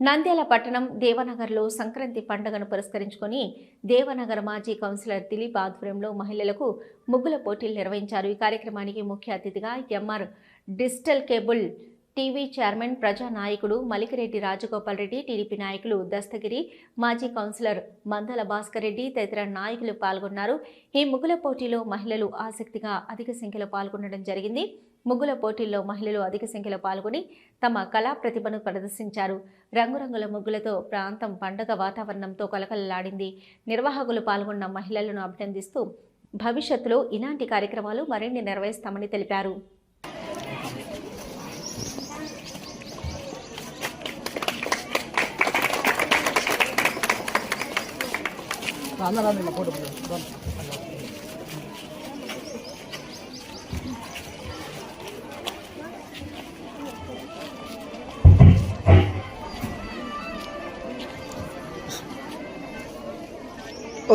నంద్యాల పట్టణం దేవనగర్లో సంక్రాంతి పండుగను పురస్కరించుకొని దేవనగర్ మాజీ కౌన్సిలర్ దిలీప్ ఆధ్వర్యంలో మహిళలకు ముగ్గుల పోటీలు నిర్వహించారు. ఈ కార్యక్రమానికి ముఖ్య అతిథిగా MR digital cable TV chairman ప్రజా నాయకుడు మలికిరెడ్డి రాజగోపాల్ రెడ్డి టీడీపీ నాయకులు దస్తగిరి మాజీ కౌన్సిలర్ మందల భాస్కర్ రెడ్డి తదితర నాయకులు పాల్గొన్నారు. ఈ ముగ్గుల పోటీలో మహిళలు ఆసక్తిగా అధిక సంఖ్యలో పాల్గొనడం జరిగింది. ముగ్గుల పోటీల్లో మహిళలు అధిక సంఖ్యలో పాల్గొని తమ కళా ప్రతిభను ప్రదర్శించారు. రంగురంగుల ముగ్గులతో ప్రాంతం పండగ వాతావరణంతో కలకలలాడింది. నిర్వాహకులు పాల్గొన్న మహిళలను అభినందిస్తూ భవిష్యత్తులో ఇలాంటి కార్యక్రమాలు మరిన్ని నిర్వహిస్తామని తెలిపారు.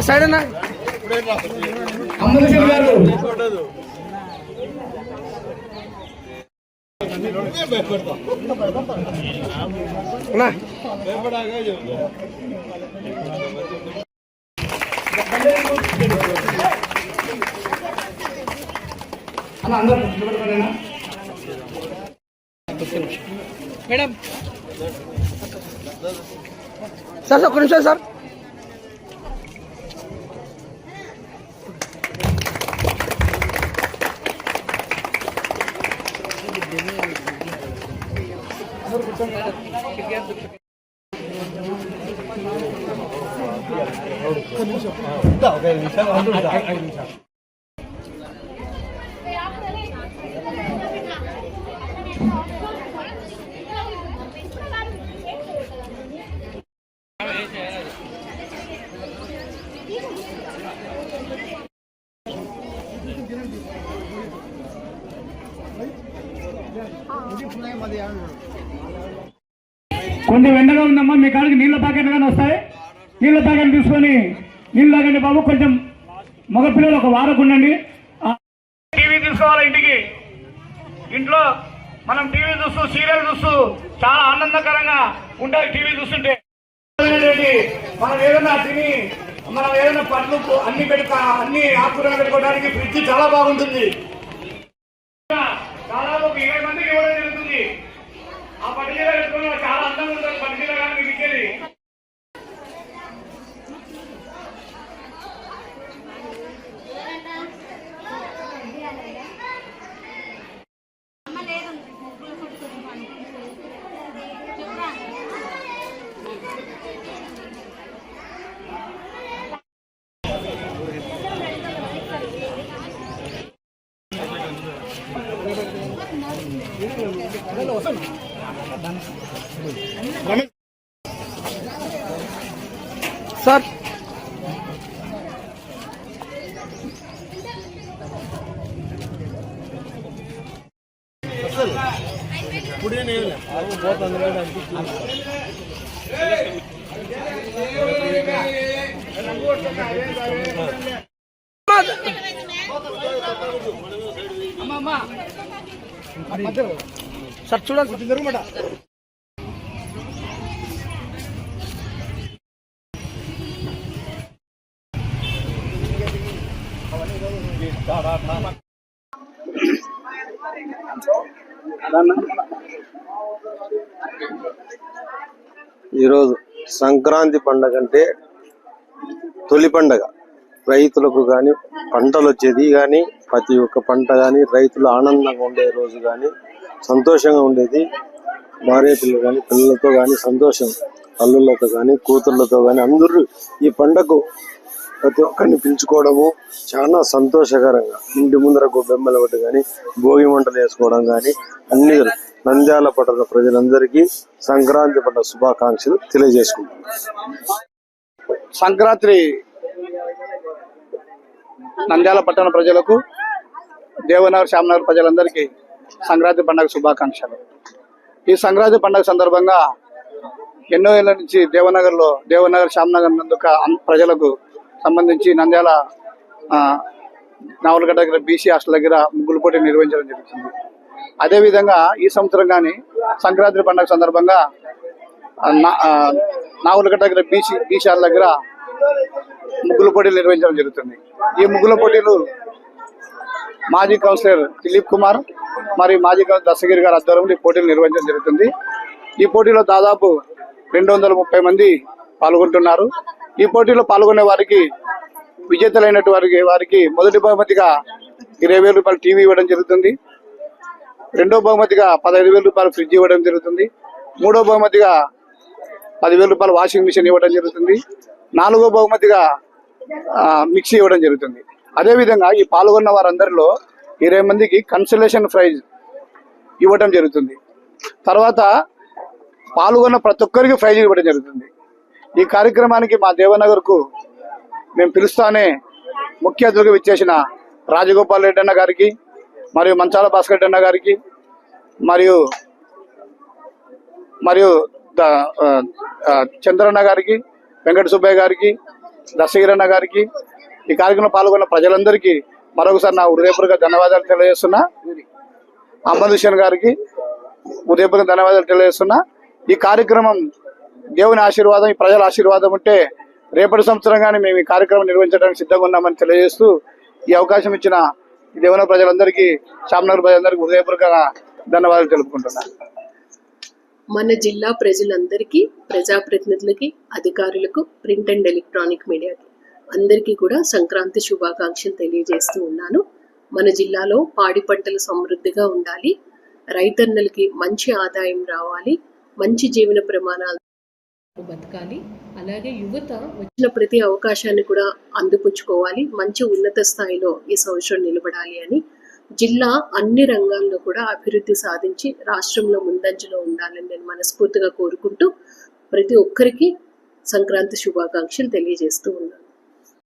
సైడ్ అన్నా. అమ్మదశరి గారు అన్నా. అన్న అందరూ నిలబడతారేనా? మేడం సార్ సార్ ఐదు నిమిషాలు సార్ కొంచెం ఎండగా ఉందమ్మా మీ కాడికి నీళ్ళ ప్యాకెట్ కానీ వస్తాయి నీళ్ళ తాగని తీసుకొని నీళ్ళు తాగండి బాబు కొంచెం మగపిల్లలు ఒక వారకు ఉండండి. టీవీ తీసుకోవాలి ఇంటికి. ఇంట్లో మనం టీవీ చూస్తూ సీరియల్ చూస్తూ చాలా ఆనందకరంగా ఉంటాయి టీవీ చూస్తుంటే. మనం ఏదైనా తిని మనం ఏదైనా పండ్లు అన్ని పెట్టుక అన్ని ఆకుకూరలు పెట్టుకోవడానికి ఫ్రిడ్జ్ చాలా బాగుంటుంది. దాదాపు ఒక ఇరవై మందికి ఇవ్వడం జరుగుతుంది. ఆ పట్టికీర పెట్టుకుని చాలా అందంగా ఉంటుంది పట్టికీర కానీ మీకు సార్. సార్ చూడండి జరుగుమాట. ఈరోజు సంక్రాంతి పండగ అంటే తొలి పండగ. రైతులకు కానీ పంటలు వచ్చేది కానీ ప్రతి ఒక్క పంట కానీ రైతులు ఆనందంగా ఉండే రోజు కానీ సంతోషంగా ఉండేది. భార్య కానీ పిల్లలతో కానీ సంతోషం. అల్లుళ్ళతో కానీ కూతుళ్ళతో కానీ అందరూ ఈ పండగకు ప్రతి ఒక్కరిని పిలుచుకోవడము చాలా సంతోషకరంగా. ఇంటి ముందర గొబ్బెమ్మలు ఒకటి కానీ భోగి మంటలు వేసుకోవడం కానీ అన్ని నంద్యాల పట్టణ ప్రజలందరికీ సంక్రాంతి పండుగ శుభాకాంక్షలు తెలియజేసుకుంటున్నాను సంక్రాంతి నంద్యాల పట్టణ ప్రజలకు దేవనగర్ శ్యామనగర్ ప్రజలందరికీ సంక్రాంతి పండుగ శుభాకాంక్షలు. ఈ సంక్రాంతి పండుగ సందర్భంగా ఎన్నో ఏళ్ళ నుంచి దేవనగర్లో దేవనగర్ శ్యామనగర్ నందుక ప్రజలకు సంబంధించి నంద్యాల నావలగడ్డ దగ్గర బీసీ హాస్టల్ దగ్గర ముగ్గులు పోటీ నిర్వహించడం జరుగుతుంది. అదేవిధంగా ఈ సంవత్సరం కానీ సంక్రాంతి పండుగ సందర్భంగా నా- నావలగడ్డ దగ్గర బీసీ బీసీ హాస్టల్ దగ్గర ముగ్గుల పోటీలు నిర్వహించడం జరుగుతుంది. ఈ ముగ్గుల పోటీలు మాజీ కౌన్సిలర్ దిలీప్ కుమార్ మరియు మాజీ కౌన్సిలర్ దశగిరి గారి ఆధ్వర్యంలో ఈ పోటీలు నిర్వహించడం జరుగుతుంది. ఈ పోటీలో దాదాపు రెండు వందల ముప్పై మంది పాల్గొంటున్నారు. ఈ పోటీలో పాల్గొనే వారికి విజేతలైనటువంటి వారికి వారికి మొదటి బహుమతిగా ఇరవై వేల రూపాయలు టీవీ ఇవ్వడం జరుగుతుంది. రెండో బహుమతిగా పదహైదు వేల రూపాయలు ఫ్రిడ్జ్ ఇవ్వడం జరుగుతుంది. మూడో బహుమతిగా పదివేల రూపాయలు వాషింగ్ మిషన్ ఇవ్వడం జరుగుతుంది. నాలుగో బహుమతిగా మిక్సీ ఇవ్వడం జరుగుతుంది. అదేవిధంగా ఈ పాల్గొన్న వారందరిలో ఇరవై మందికి కన్సలేషన్ ప్రైజ్ ఇవ్వడం జరుగుతుంది. తర్వాత పాల్గొన్న ప్రతి ఒక్కరికి ప్రైజ్ ఇవ్వడం జరుగుతుంది. ఈ కార్యక్రమానికి మా దేవనగర్కు మేము పిలుస్తానే ముఖ్య అతిథిగా విచ్చేసిన రాజగోపాల్ రెడ్డి అన్న గారికి మరియు మంచాల భాస్కర్ రెడ్డి అన్న గారికి మరియు మరియు చంద్రన్న గారికి వెంకట సుబ్బయ్య గారికి దశగిరన్న గారికి ఈ కార్యక్రమంలో పాల్గొన్న ప్రజలందరికీ మరొకసారి నా హృదయపూర్వక ధన్యవాదాలు తెలియజేస్తున్నా. అహ్మద్ గారికి హృదయపూర్వక ధన్యవాదాలు తెలియజేస్తున్నా. ఈ కార్యక్రమం దేవుని ఆశీర్వాదం ఈ ప్రజల ఆశీర్వాదం ఉంటే రేపటి సంవత్సరం కానీ మేము ఈ కార్యక్రమం నిర్వహించడానికి సిద్ధంగా ఉన్నామని తెలియజేస్తూ ఈ అవకాశం ఇచ్చిన ఈ దేవుని ప్రజలందరికీ శామనగర్ ప్రజలందరికీ హృదయపూర్వక ధన్యవాదాలు తెలుపుకుంటున్నాను. మన జిల్లా ప్రజలందరికీ ప్రజాప్రతినిధులకి అధికారులకు ప్రింట్ అండ్ ఎలక్ట్రానిక్ మీడియాకి అందరికీ కూడా సంక్రాంతి శుభాకాంక్షలు తెలియజేస్తూ ఉన్నాను. మన జిల్లాలో పాడి పంటలు సమృద్ధిగా ఉండాలి. రైతన్నలకి మంచి ఆదాయం రావాలి. మంచి జీవన ప్రమాణాలు బతకాలి. అలాగే యువత వచ్చిన ప్రతి అవకాశాన్ని కూడా అందిపుచ్చుకోవాలి. మంచి ఉన్నత స్థాయిలో ఈ సంవత్సరం నిలబడాలి అని జిల్లా అన్ని రంగాల్లో కూడా అభివృద్ధి సాధించి రాష్ట్రంలో ముందంజలో ఉండాలని నేను మనస్ఫూర్తిగా కోరుకుంటూ ప్రతి ఒక్కరికి సంక్రాంతి శుభాకాంక్షలు తెలియజేస్తూ ఉన్నాను.